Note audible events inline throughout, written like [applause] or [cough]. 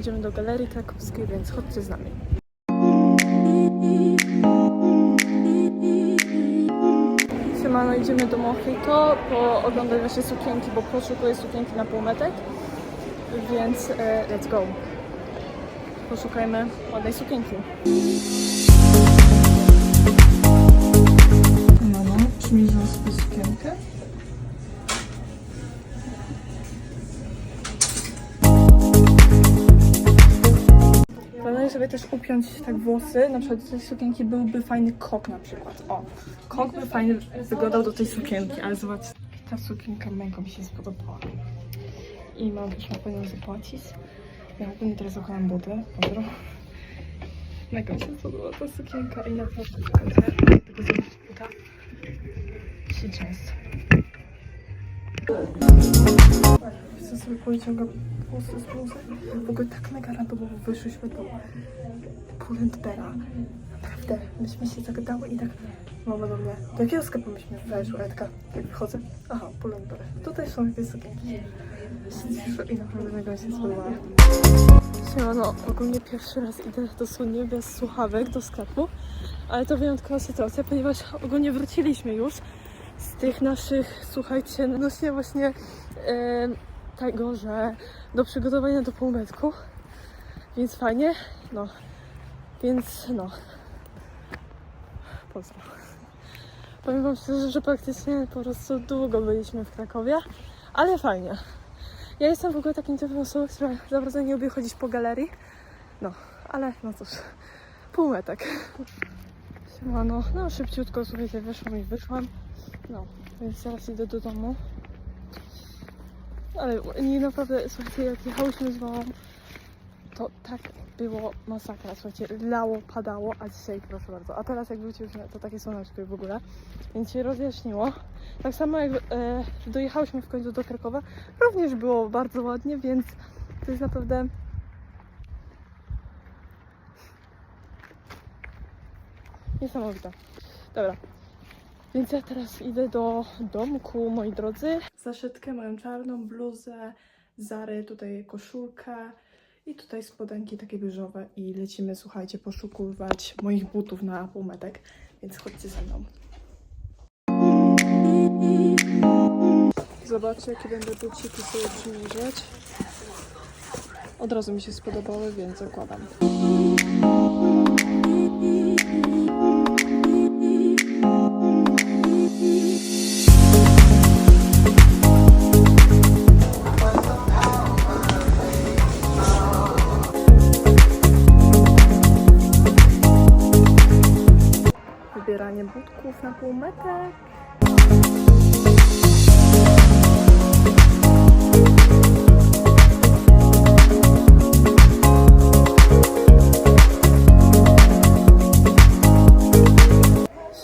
Idziemy do Galerii Krakowskiej, więc chodźcie z nami. Siemano, idziemy do Mojito, po oglądać właśnie sukienki, bo poszukuję sukienki na półmetek, więc e, let's go. Poszukajmy ładnej sukienki. No, przymierzam sobie sukienkę. Sobie też upiąć tak włosy, na przykład do tej sukienki byłby fajny kok na przykład, o. Kok by fajnie wyglądał do tej sukienki, ale zobacz, ta sukienka mega mi się spodobała. I mam już na pewno zapłacić. Ja ogólnie teraz okładam buty, pozdro. Mega mi się spodobała ta sukienka i naprawdę tego zobaczyć buta. Śliczna jest. Chcę sobie powyciągam włosy z bluzy. W ogóle tak mega randomowo wyszłyśmy do Pull&Beara. Naprawdę, myśmy się zagadały i tak mama do mnie, do jakiego sklepu myśmy weszły? Ja taka, jak wychodzę, aha, Pull&Bear. Tutaj są jakieś sukienki. I naprawdę mega się spodobała. Siemano, ogólnie pierwszy raz idę dosłownie bez słuchawek do sklepu, ale to wyjątkowa sytuacja, ponieważ ogólnie wróciliśmy już z tych naszych, słuchajcie, nośnie właśnie tego, że do przygotowania do półmetku, więc fajnie, no, więc no, pozdro. Powiem wam szczerze, że praktycznie po prostu długo byliśmy w Krakowie, ale fajnie. Ja jestem w ogóle takim typem osoby, która za bardzo nie lubi chodzić po galerii, no, ale no cóż, półmetek. Siemano, no szybciutko, słuchajcie, wyszłam i wyszłam, no, więc teraz idę do domu. Ale nie naprawdę, słuchajcie, jak jechałyśmy z mamą, to tak było masakra, słuchajcie, lało, padało, a dzisiaj proszę bardzo. A teraz jak wróciłyśmy, to takie słoneczko w ogóle, więc się rozjaśniło. Tak samo jak e, dojechałyśmy w końcu do Krakowa, również było bardzo ładnie, więc to jest naprawdę... Niesamowite. Dobra, więc ja teraz idę do domku, moi drodzy. Zaszytkę, moją czarną bluzę, Zary, tutaj koszulkę i tutaj spodenki takie beżowe i lecimy, słuchajcie, poszukiwać moich butów na półmetek, więc chodźcie ze mną. Zobaczcie, jakie będę buciki sobie przymierzać. Od razu mi się spodobały, więc zakładam. Butków na półmetek.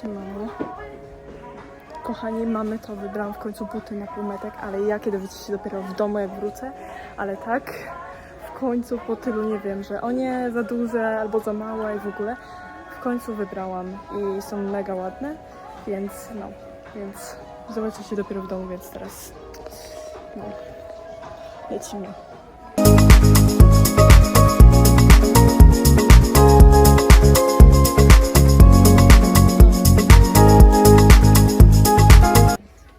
Siemano. Kochani, mamy to, wybrałam w końcu buty na półmetek, ale jakie dowiecie się dopiero w domu, jak wrócę. Ale tak, w końcu po tylu nie wiem, że o nie, za duże albo za małe i w ogóle. Końcu wybrałam i są mega ładne, więc no, więc zobaczę się dopiero w domu, więc teraz no, lecimy.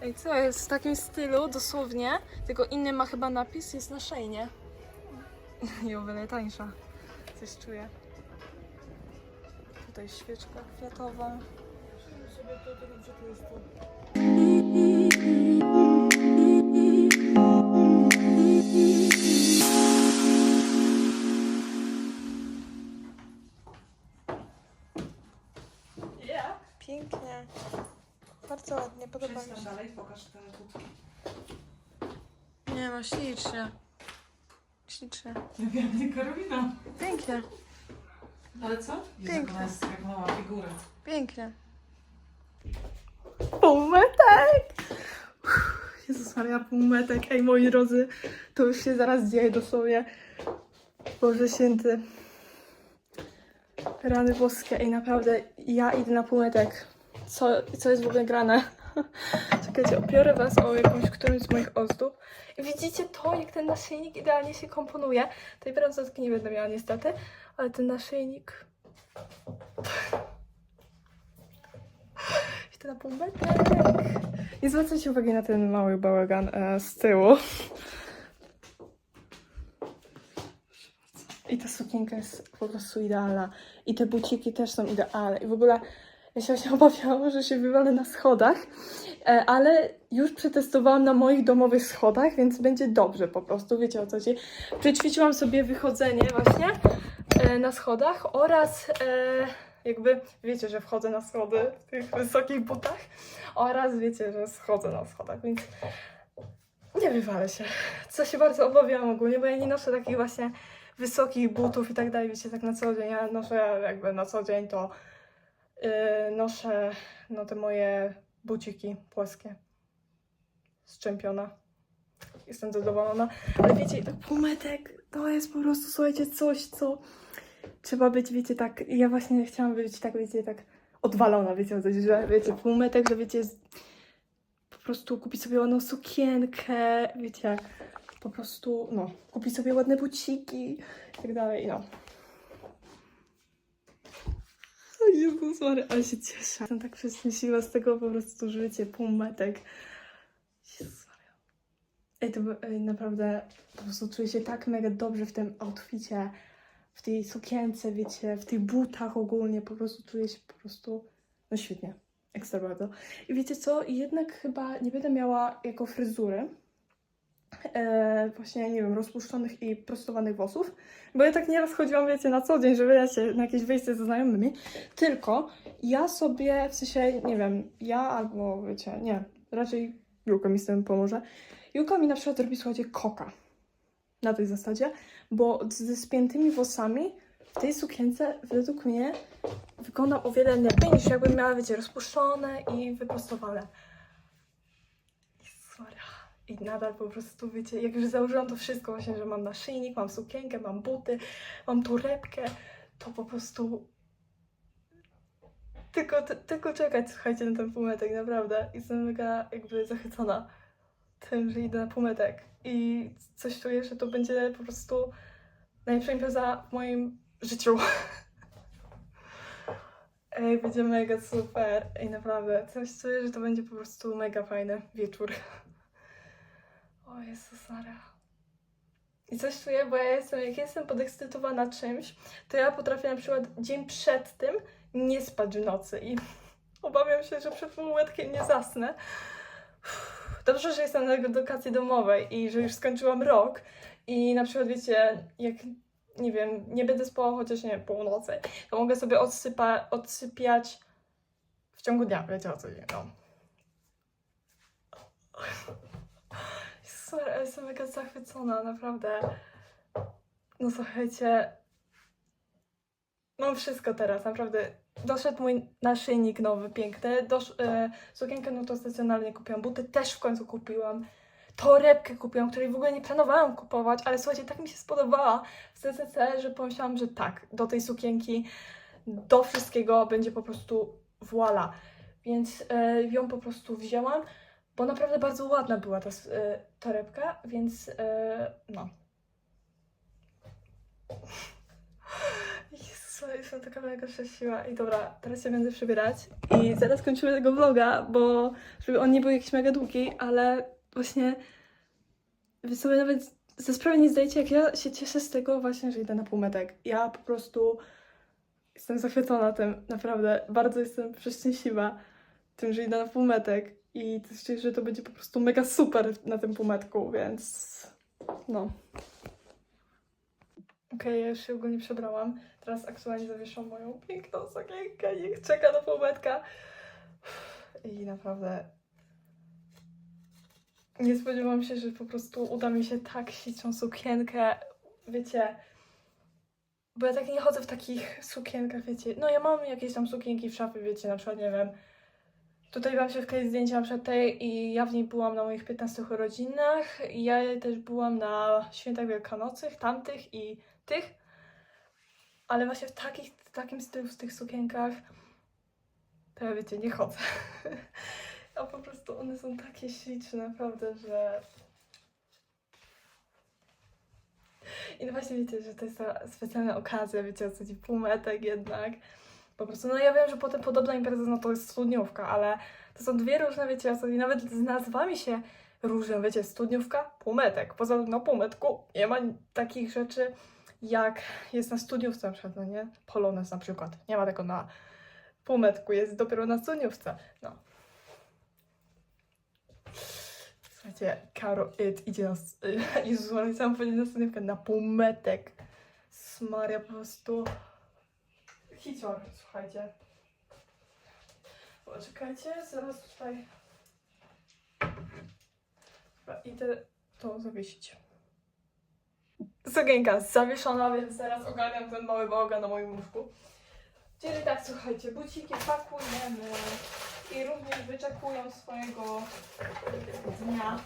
Ej, co jest w takim stylu, dosłownie, tylko inny ma chyba napis, jest na szejnie. I o wiele tańsza. Coś czuję. Tutaj świeczka kwiatowa. Pięknie. Bardzo ładnie, podoba mi się. dalej, pokaż te budki. Nie no, ślicznie. Ślicznie. Ja wiem, nie Karolina. Pięknie, Ale co? Jezu, Piękne. Ona jest jak mała figura. pięknie. Półmetek! Jezus Maria, półmetek. Ej, moi drodzy, to już się zaraz dzieje dosłownie. Boże Święty. Rany boskie. Ej, naprawdę, ja idę na półmetek. Co, co jest w ogóle grane? [laughs] Czekajcie, opiorę was o jakąś którymś z moich ozdób. I widzicie to, jak ten naszyjnik idealnie się komponuje. Tej brązotki nie będę miała niestety, ale ten naszyjnik... [laughs] I to na półmetek. Nie zwracajcie uwagi na ten mały bałagan e, z tyłu. I ta sukienka jest po prostu idealna. I te buciki też są idealne. I w ogóle ja się właśnie [laughs] obawiałam, że się wywalę na schodach, e, ale już przetestowałam na moich domowych schodach, więc będzie dobrze po prostu, wiecie o co chodzi. Przećwiczyłam sobie wychodzenie właśnie e, na schodach oraz e, jakby wiecie, że wchodzę na schody w tych wysokich butach oraz wiecie, że schodzę na schodach, więc nie wywalę się. Co się bardzo obawiałam ogólnie, bo ja nie noszę takich właśnie wysokich butów i tak dalej, wiecie, tak na co dzień. Ja noszę jakby na co dzień to noszę no te moje buciki płaskie z czempiona. Jestem zadowolona. Ale wiecie, tak półmetek to jest po prostu, słuchajcie, coś, co trzeba być, wiecie, tak, ja właśnie chciałam być tak, wiecie, tak odwalona, wiecie, o co chodzi, że wiecie, półmetek, że wiecie, po prostu kupić sobie ładną sukienkę, wiecie, po prostu, no, kupić sobie ładne buciki i tak dalej, no. O Jezus Mary, ale się cieszę. Jestem tak przeszczęśliwa z tego po prostu, że wiecie, półmetek. Jezus Maria. Ej, to ej, naprawdę po prostu czuję się tak mega dobrze w tym outficie, w tej sukience, wiecie, w tych butach ogólnie, po prostu czuję się po prostu, no świetnie, ekstra bardzo. I wiecie co, jednak chyba nie będę miała jako fryzury, e, właśnie, nie wiem, rozpuszczonych i prostowanych włosów, bo ja tak nieraz chodziłam, wiecie, na co dzień, żeby wiecie, na jakieś wyjście ze znajomymi, tylko ja sobie, w sensie, nie wiem, ja albo, wiecie, nie, raczej Julka mi z tym pomoże. Julka mi na przykład robi, słuchajcie, koka. Na tej zasadzie, bo ze spiętymi włosami w tej sukience według mnie wygląda o wiele lepiej niż jakbym miała, wiecie, rozpuszczone i wyprostowane. Maria. I nadal po prostu, wiecie, jak już założyłam to wszystko właśnie, że mam naszyjnik, mam sukienkę, mam buty, mam torebkę, to po prostu tylko, ty, tylko czekać, słuchajcie, na ten półmetek, naprawdę. Jestem mega jakby zachwycona tym, że idę na półmetek. I coś czuję, że to będzie po prostu najlepsza impreza w moim życiu. [laughs] Ej, będzie mega super. Ej, naprawdę. Coś czuję, że to będzie po prostu mega fajny wieczór. O Jezus Maria. I coś czuję, bo ja jestem, jak jestem podekscytowana czymś, to ja potrafię na przykład dzień przed tym nie spać w nocy i [laughs] obawiam się, że przed półmetkiem nie zasnę. Dobrze, że jestem na edukacji domowej i że już skończyłam rok i na przykład wiecie, jak nie wiem, nie będę spała chociaż nie wiem, północy, to mogę sobie odsypa, odsypiać w ciągu dnia, wiecie o co chodzi, no. Ja jestem mega zachwycona, naprawdę. No słuchajcie, mam wszystko teraz, naprawdę. Doszedł mój naszyjnik nowy, piękny. Dosz, e, sukienkę no to stacjonarnie kupiłam, buty też w końcu kupiłam. Torebkę kupiłam, której w ogóle nie planowałam kupować, ale słuchajcie, tak mi się spodobała w CCC, że pomyślałam, że tak, do tej sukienki, do wszystkiego będzie po prostu voila. Więc e, ją po prostu wzięłam, bo naprawdę bardzo ładna była ta e, torebka, więc e, no. Jestem taka mega szczęśliwa. I dobra, teraz się będę przebierać i zaraz kończymy tego vloga, bo żeby on nie był jakiś mega długi, ale właśnie wy sobie nawet ze sprawy nie zdajecie, jak ja się cieszę z tego właśnie, że idę na półmetek. Ja po prostu jestem zachwycona tym, naprawdę. Bardzo jestem przeszczęśliwa tym, że idę na półmetek i też czuję, że to będzie po prostu mega super na tym półmetku, więc no. Okej, ja już się ogólnie przebrałam. Teraz aktualnie zawieszam moją piękną sukienkę. Niech czeka na półmetka. I naprawdę nie spodziewałam się, że po prostu uda mi się tak śliczną sukienkę. Wiecie, bo ja tak nie chodzę w takich sukienkach, wiecie. No ja mam jakieś tam sukienki w szafie, wiecie, na przykład, nie wiem, Tutaj wam się wkleję zdjęcia na tej i ja w niej byłam na moich 15 urodzinach i ja też byłam na świętach wielkanocnych, tamtych i tych. Ale właśnie w takich, w takim stylu, w tych sukienkach to ja wiecie, nie chodzę. [laughs] A po prostu one są takie śliczne, naprawdę, że... I no właśnie wiecie, że to jest ta specjalna okazja, wiecie o co chodzi, półmetek jednak. Po prostu, no ja wiem, że potem podobna impreza, no to jest studniówka, ale to są dwie różne, wiecie o co chodzi, nawet z nazwami się różnią, wiecie, studniówka, półmetek. Poza tym na półmetku nie ma takich rzeczy, jak jest na studniówce na przykład, no nie? Polones na przykład. Nie ma tego na półmetku, jest dopiero na studniówce. No. Słuchajcie, Karo It idzie na... s- [laughs] Jezus, ale chciałam na studniówkę, na półmetek. Smaria, po prostu... Hicior, słuchajcie. Poczekajcie, zaraz tutaj... Dobra, idę to zawiesić. Sukienka zawieszona, więc teraz ogarniam ten mały bałagan na moim łóżku. Czyli tak, słuchajcie, buciki pakujemy i również wyczekują swojego dnia.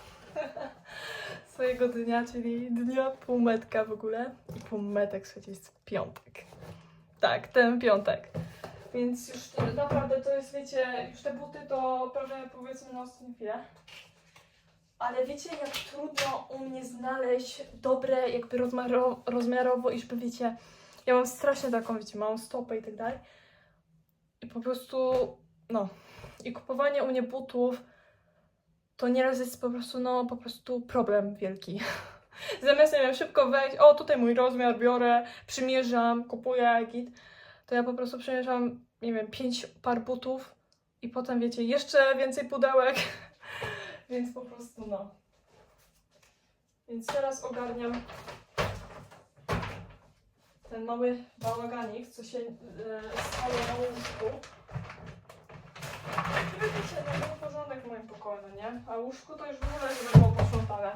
[laughs] swojego dnia, czyli dnia półmetka w ogóle. I półmetek, słuchajcie, jest piątek. Tak, ten piątek. Więc już naprawdę to jest, wiecie, już te buty to prawie powiedzmy na ostatnią chwilę. Ale wiecie, jak trudno u mnie znaleźć dobre, jakby rozmiaro, rozmiarowo, i żeby wiecie, ja mam strasznie taką, wiecie, małą stopę i tak dalej. I po prostu, no, i kupowanie u mnie butów to nieraz jest po prostu, no, po prostu problem wielki. [laughs] Zamiast, nie wiem, szybko wejść, o, tutaj mój rozmiar, biorę, przymierzam, kupuję git, to ja po prostu przymierzam, nie wiem, pięć par butów i potem, wiecie, jeszcze więcej pudełek. [laughs] Więc po prostu no. Więc teraz ogarniam ten mały bałaganik, co się e, stało na łóżku. Wiecie, no był porządek w moim pokoju, no nie? A łóżku to już w ogóle nie było posprzątane.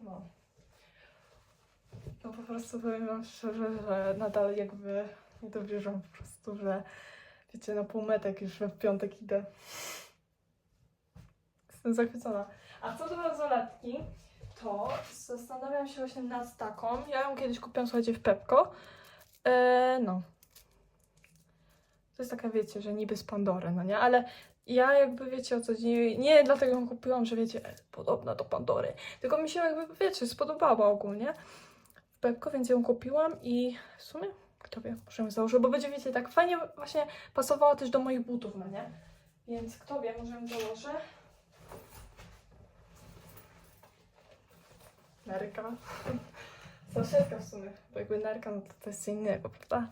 No. No po prostu powiem wam szczerze, że nadal jakby nie dowierzam po prostu, że wiecie, na półmetek już we piątek idę. Jestem zachwycona. A co do bransoletki, to zastanawiam się właśnie nad taką. Ja ją kiedyś kupiłam, słuchajcie, w Pepko. Eee, no. To jest taka, wiecie, że niby z Pandory, no nie? Ale ja jakby, wiecie o co chodzi, nie dlatego ją kupiłam, że wiecie, podobna do Pandory, tylko mi się jakby, wiecie, spodobała ogólnie w Pepko, więc ją kupiłam i w sumie, kto wie, może ją założę, bo będzie, wiecie, tak fajnie właśnie pasowała też do moich butów, no nie? Więc kto wie, może ją założę. Nerka. [laughs] Saszetka w sumie, bo jakby nerka, no to, to jest innego, prawda?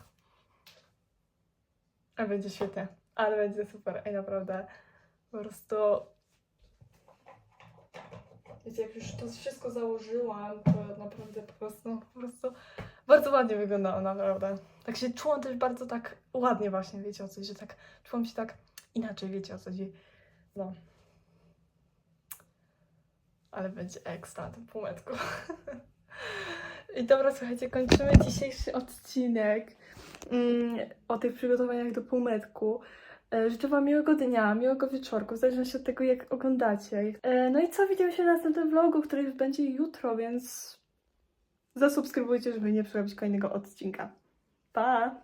A będzie świetnie, ale będzie super, ej naprawdę, po prostu... Wiecie, jak już to wszystko założyłam, to naprawdę po prostu, po prostu bardzo ładnie wyglądało, naprawdę. Tak się czułam też bardzo tak ładnie właśnie, wiecie o co chodzi, że tak czułam się tak inaczej, wiecie o co chodzi. No. Ale będzie ekstra na półmetku. [laughs] I dobra, słuchajcie, kończymy dzisiejszy odcinek mm, o tych przygotowaniach do półmetku. E, Życzę Wam miłego dnia, miłego wieczorku, w zależności od tego, jak oglądacie. E, No i co, widzimy się w następnym vlogu, który będzie jutro, więc zasubskrybujcie, żeby nie przerobić kolejnego odcinka. Pa!